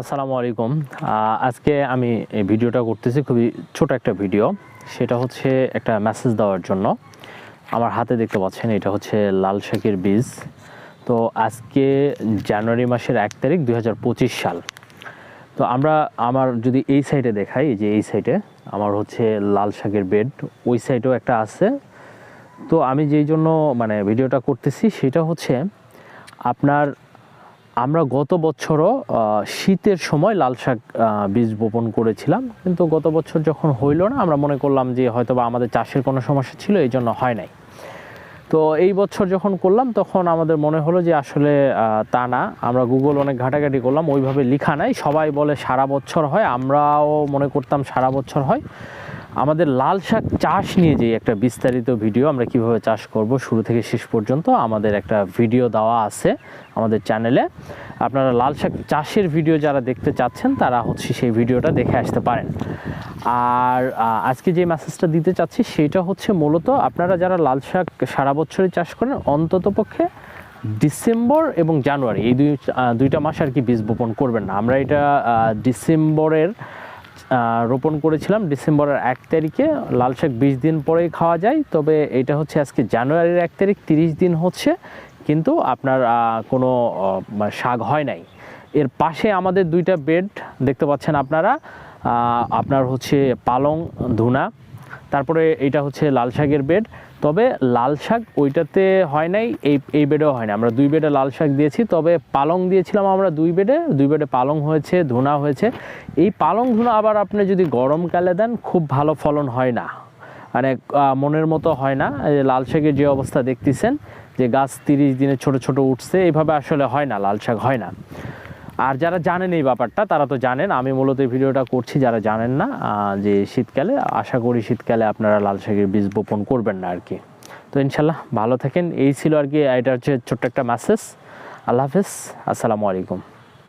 আসসালামু আলাইকুম। আজকে আমি এই ভিডিওটা করতেছি খুবই ছোট একটা ভিডিও। সেটা হচ্ছে একটা মেসেজ দেওয়ার জন্য। আমার হাতে দেখতে পাচ্ছেন, এটা হচ্ছে লাল শাকের বীজ। তো আজকে জানুয়ারি মাসের এক তারিখ দু হাজার পঁচিশ সাল। তো আমরা, আমার যদি এই সাইডে দেখাই যে এই সাইডে আমার হচ্ছে লাল শাকের বেড ওই সাইডেও একটা আছে। তো আমি যেই জন্য মানে ভিডিওটা করতেছি, সেটা হচ্ছে আপনার আমরা গত বছরও শীতের সময় লাল শাক বীজ বপন করেছিলাম। কিন্তু গত বছর যখন হইল না, আমরা মনে করলাম যে হয়তো বা আমাদের চাষের কোনো সমস্যা ছিল, এই জন্য হয় নাই। তো এই বছর যখন করলাম, তখন আমাদের মনে হলো যে আসলে তা না। আমরা গুগল অনেক ঘাটাঘাটি করলাম, ওইভাবে লিখা নাই। সবাই বলে সারা বছর হয়, আমরাও মনে করতাম সারা বছর হয়। আমাদের লাল শাক চাষ নিয়ে যে একটা বিস্তারিত ভিডিও আমরা কীভাবে চাষ করব শুরু থেকে শেষ পর্যন্ত আমাদের একটা ভিডিও দেওয়া আছে আমাদের চ্যানেলে। আপনারা লাল শাক চাষের ভিডিও যারা দেখতে চাচ্ছেন, তারা হচ্ছে সেই ভিডিওটা দেখে আসতে পারেন। আর আজকে যে মেসেজটা দিতে চাচ্ছি, সেটা হচ্ছে মূলত আপনারা যারা লাল শাক সারা বছরই চাষ করেন, অন্তত পক্ষে ডিসেম্বর এবং জানুয়ারি, এই দুই দুইটা মাস আর কি বীজ বপন করবেন না। আমরা এটা ডিসেম্বরের রোপণ করেছিলাম ডিসেম্বরের এক তারিখে। লাল শাক বিশ দিন পরেই খাওয়া যায়, তবে এটা হচ্ছে আজকে জানুয়ারির এক তারিখ, তিরিশ দিন হচ্ছে, কিন্তু আপনার কোনো মানে শাক হয় নাই। এর পাশে আমাদের দুইটা বেড দেখতে পাচ্ছেন আপনারা আপনার হচ্ছে পালং ধুনা তারপরে এটা হচ্ছে লাল শাকের বেড। তবে লাল শাক ওইটাতে হয় নাই, এই এই বেডেও হয় না আমরা দুই বেডে লাল শাক দিয়েছি, তবে পালং দিয়েছিলাম আমরা দুই বেডে। দুই বেডে পালং হয়েছে, ধুনা হয়েছে। এই পালং ধুনা আবার আপনি যদি গরমকালে দেন, খুব ভালো ফলন হয় না। মানে মনের মতো হয় না। লাল শাকের যে অবস্থা দেখতেছেন, যে গাছ তিরিশ দিনে ছোট ছোট উঠছে, এইভাবে আসলে হয় না, লাল শাক হয় না। আর যারা জানেন এই ব্যাপারটা, তারা তো জানেন, আমি মূলত এই ভিডিওটা করছি যারা জানেন না যে শীতকালে, আশা করি শীতকালে আপনারা লাল শাকের বীজ বপন করবেন না আর কি। তো ইনশাল্লাহ, ভালো থাকেন। এই ছিল আর কি, এটা হচ্ছে ছোট্ট একটা মেসেজ আল্লাহ হাফেজ, আসসালামু আলাইকুম।